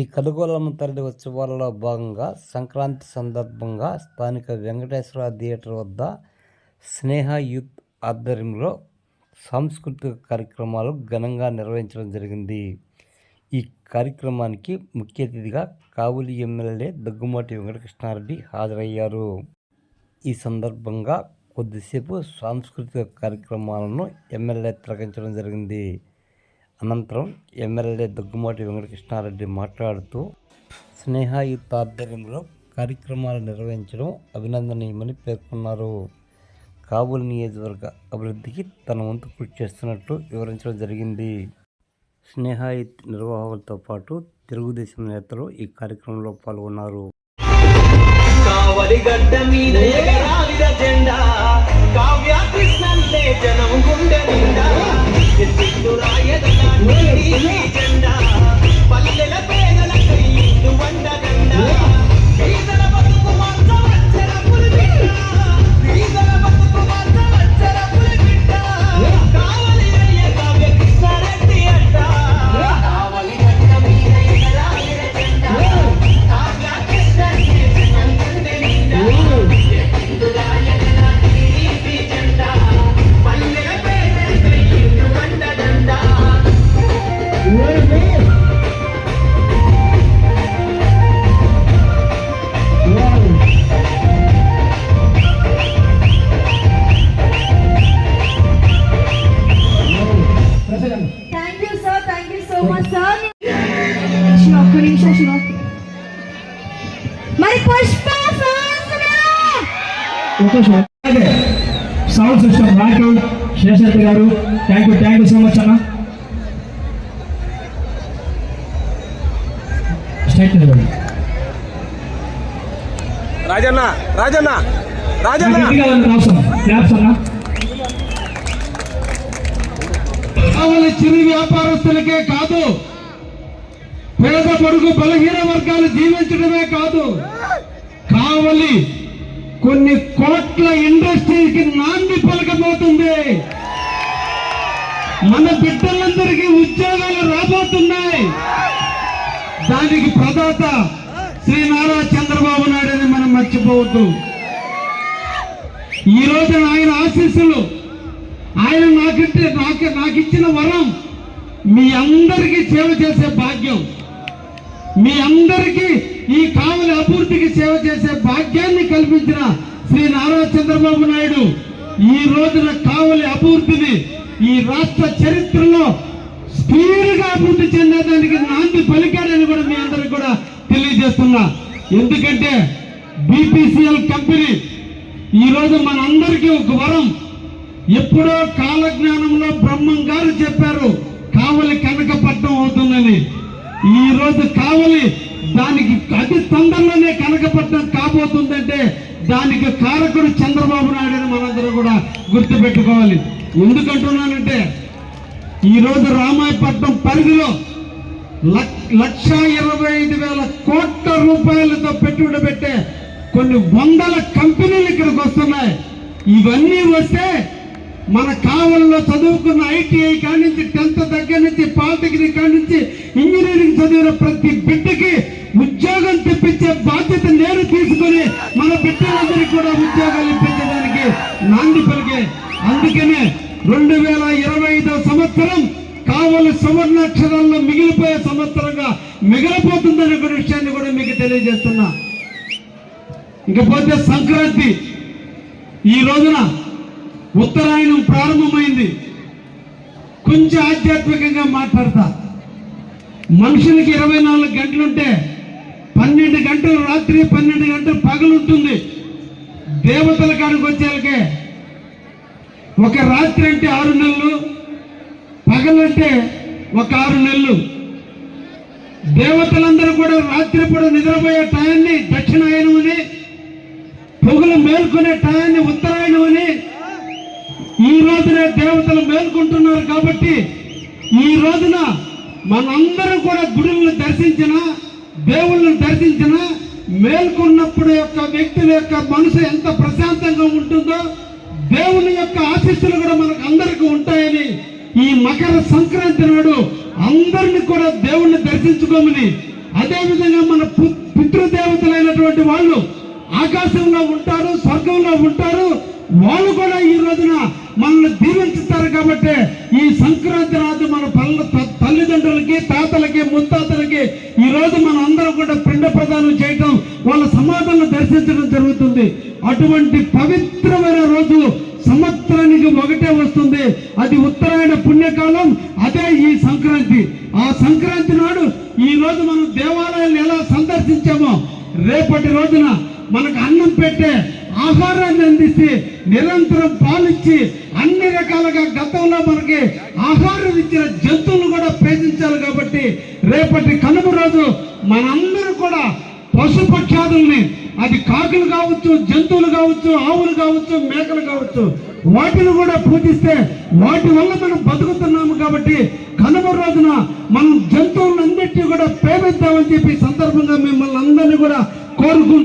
శ్రీ కలుగోలమ్మ తల్లి ఉత్సవాలలో భాగంగా సంక్రాంతి సందర్భంగా స్థానిక వెంకటేశ్వర థియేటర్ వద్ద స్నేహ యూత్ ఆధ్వర్యంలో సాంస్కృతిక కార్యక్రమాలు ఘనంగా నిర్వహించడం జరిగింది. ఈ కార్యక్రమానికి ముఖ్య అతిథిగా కావులి ఎమ్మెల్యే దగ్గుమాటి వెంకటకృష్ణారెడ్డి హాజరయ్యారు. ఈ సందర్భంగా కొద్దిసేపు సాంస్కృతిక కార్యక్రమాలను ఎమ్మెల్యే తిరగించడం జరిగింది. అనంతరం ఎమ్మెల్యే దగ్గుమాటి వెంకటకృష్ణారెడ్డి మాట్లాడుతూ స్నేహాయుత్ ఆధ్వర్యంలో కార్యక్రమాలు నిర్వహించడం అభినందనీయమని పేర్కొన్నారు. కాబూల్ నియోజకవర్గ అభివృద్ధికి తన వంతు కృషి చేస్తున్నట్టు వివరించడం జరిగింది. స్నేహాయుత్ నిర్వాహకులతో పాటు తెలుగుదేశం నేతలు ఈ కార్యక్రమంలో పాల్గొన్నారు. Yeah. అలాగే sound system Rocky Seshadri garu thank you thank you so much అన్న రాజన్న రాజన్న రాజన్న. క్లాప్స్ అన్న కావలి చిరు వ్యాపారస్తులకే కాదు. పేద కొడుకు బలహీన వర్గాలు జీవించడమే కాదు. కావలి కొన్ని కోట్ల ఇండస్ట్రీకి నాంది పలకబోతుంది. మన బిడ్డలందరికీ ఉద్యోగాలు రాబోతున్నాయి. దానికి ప్రదాత శ్రీ నారా చంద్రబాబు నాయుడు అని మనం మర్చిపోవద్దు. ఈ రోజున ఆయన ఆశీస్సులు ఆయన నాకంటే నాకు నాకు ఇచ్చిన వరం మీ అందరికీ సేవ చేసే భాగ్యం. మీ అందరికీ సేవ చేసే భాగ్యాన్ని కల్పించిన శ్రీ నారా చంద్రబాబు నాయుడు ఈ రోజున కావలి అభివృద్ధిని ఈ రాష్ట్ర చరిత్రలో స్పీడ్గా అభివృద్ధి చెందేదానికి నాంది పలికాడని కూడా మీ అందరికి కూడా తెలియజేస్తున్నా. ఎందుకంటే బీపీసీఎల్ కంపెనీ ఈ రోజు మనందరికీ ఒక వరం. ఎప్పుడో కాలజ్ఞానంలో బ్రహ్మం గారు చెప్పారు కావలి కనకపట్నం అవుతుందని. ఈ రోజు కావలి దానికి అతి తొందరలోనే కనకపట్నం కాబోతుందంటే దానికి కారకుడు చంద్రబాబు నాయుడు అని మనందరం కూడా గుర్తుపెట్టుకోవాలి. ఎందుకంటున్నానంటే ఈ రోజు రామాయపట్నం పరిధిలో లక్ష ఇరవై ఐదు వేల కోట్ల రూపాయలతో పెట్టుబడి పెట్టే కొన్ని వందల కంపెనీలు ఇక్కడికి వస్తున్నాయి. ఇవన్నీ వస్తే మన కావల్లో చదువుకున్న ఐటీఐ కాడి నుంచి టెన్త్ దగ్గర నుంచి పాలిటెక్నిక్ కాడి నుంచి ఇంజనీరింగ్ చదివిన ప్రతి బిడ్డకి బిడ్డలందరికీ కూడా ఉద్యోగాలు ఇప్పించడానికి నాంది పలికే. అందుకనే రెండు వేల ఇరవై ఐదో సంవత్సరం కావలి సువర్ణాక్షరాల్లో మిగిలిపోయే సంవత్సరంగా మిగిలిపోతుందనే ఒక విషయాన్ని కూడా మీకు తెలియజేస్తున్నా. ఇకపోతే సంక్రాంతి. ఈ రోజున ఉత్తరాయణం ప్రారంభమైంది. కొంచెం ఆధ్యాత్మికంగా మాట్లాడతా. మనుషులకి ఇరవై నాలుగు గంటలుంటే పన్నెండు గంటలు రాత్రి పన్నెండు గంటలు పగలు ఉంటుంది దేవతల కాడికి వచ్చేలకే. ఒక రాత్రి అంటే ఆరు నెలలు పగలంటే ఒక ఆరు నెలలు. దేవతలందరూ కూడా రాత్రి పూట నిద్రపోయే టయాన్ని దక్షిణాయనం అని పొగలు మేల్కొనే టయాన్ని ఉత్తరాయణం అని ఈ రోజున దేవతలు మేల్కొంటున్నారు కాబట్టి ఈ రోజున మనందరం కూడా గుడులను దర్శించిన దేవుళ్ళను దర్శించిన మేల్కొన్నప్పుడు యొక్క వ్యక్తుల యొక్క మనసు ఎంత ప్రశాంతంగా ఉంటుందో దేవుని యొక్క ఆశీస్సులు కూడా మనకు అందరికీ ఉంటాయని ఈ మకర సంక్రాంతి నాడు అందరిని కూడా దేవుణ్ణి దర్శించుకోమని అదేవిధంగా మన పితృదేవతలైనటువంటి వాళ్ళు ఆకాశంలో ఉంటారు స్వర్గంలో ఉంటారు వాళ్ళు కూడా ఈ రోజున మనల్ని దీవించుతారు కాబట్టి ఈ సంక్రాంతి రాజు దర్శించడం జరుగుతుంది. అటువంటి పవిత్రమైన రోజు సంవత్సరానికి ఒకటే వస్తుంది. అది ఉత్తరాయణ పుణ్యకాలం అదే ఈ సంక్రాంతి. ఆ సంక్రాంతి నాడు ఈ రోజు మనం దేవాలయాన్ని ఎలా సందర్శించామో రేపటి రోజున మనకు అన్నం పెట్టే ఆహారాన్ని అందిస్తే నిరంతరం పాలిచ్చి అన్ని రకాలుగా గతంలో మనకి ఆహారం ఇచ్చిన జంతువులు కూడా ప్రేమించాలి కాబట్టి రేపటి కను రోజు మనందరూ కూడా పశుపక్షాదుల్ని అది కాకులు కావచ్చు జంతువులు కావచ్చు ఆవులు కావచ్చు మేకలు కావచ్చు వాటిని కూడా పూజిస్తే వాటి వల్ల మనం బతుకుతున్నాము కాబట్టి కనుమ రోజున మనం జంతువులన్నిటినీ కూడా ప్రేమిద్దామని చెప్పి సందర్భంగా మిమ్మల్ని అందరినీ కూడా కోరుకుంటున్నాం.